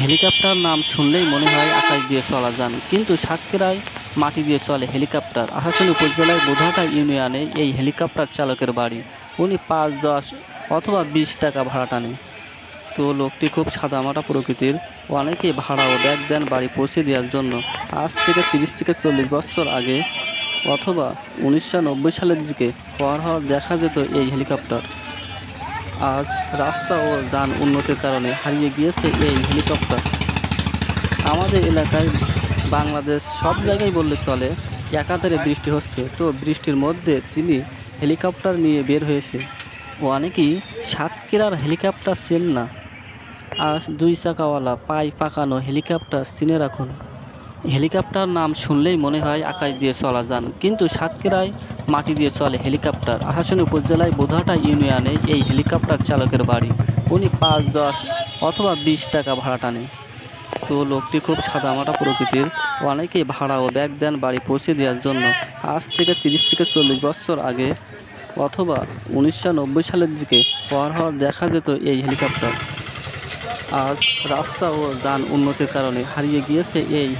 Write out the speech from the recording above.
Helicopter নাম শুনলেই মনে হয় আকাশ দিয়ে চলা যান। কিন্তু সাতক্ষীরায় মাটি দিয়ে চলে হেলিকপ্টার। আহাসন উপজেলায় বোধাটা ইউনিয়নে এই হেলিকপ্টার চালকের বাড়ি। উনি পাঁচ, দশ অথবা বিশ টাকা ভাড়া টানে। তো লোকটি খুব সাদামাটা প্রকৃতির। অনেকে ভাড়া ও ব্যাগ দেন বাড়ি পৌঁছে দেওয়ার জন্য। আজ থেকে তিরিশ থেকে চল্লিশ বছর আগে অথবা উনিশশো নব্বই সালের দিকে হওয়ার হওয়ার দেখা যেত এই হেলিকপ্টার। আজ রাস্তা ও যান উন্নতির কারণে হারিয়ে গিয়েছে এই হেলিকপ্টার। আমাদের এলাকায় বাংলাদেশ সব জায়গায় বললে চলে, একাধারে বৃষ্টি হচ্ছে। তো বৃষ্টির মধ্যে তিনি হেলিকপ্টার নিয়ে বের হয়েছে। ও অনেকেই সাতক্ষীরার হেলিকপ্টার চেন না। আজ দুই চাকাওয়ালা পাই পাকানো হেলিকপ্টার চিনে রাখুন। হেলিকপ্টার নাম শুনলেই মনে হয় আকাশ দিয়ে চলা যান কিন্তু সাতক্ষীরায় মাটি দিয়ে চলে হেলিকপ্টার। আহাসন উপজেলায় বোধাটা ইউনিয়নে এই হেলিকপ্টার চালকের বাড়ি। উনি পাঁচ, দশ অথবা বিশ টাকা ভাড়া টানে। তো লোকটি খুব সাদামাটা প্রকৃতির। অনেকে ভাড়া ও ব্যাগ দেন বাড়ি পৌঁছে দেওয়ার জন্য। আজ থেকে তিরিশ থেকে চল্লিশ বছর আগে অথবা উনিশশো নব্বই সালের দিকে হওয়ার হওয়ার দেখা যেত এই হেলিকপ্টার। আজ রাস্তা ও যান উন্নতির কারণে হারিয়ে গিয়েছে এই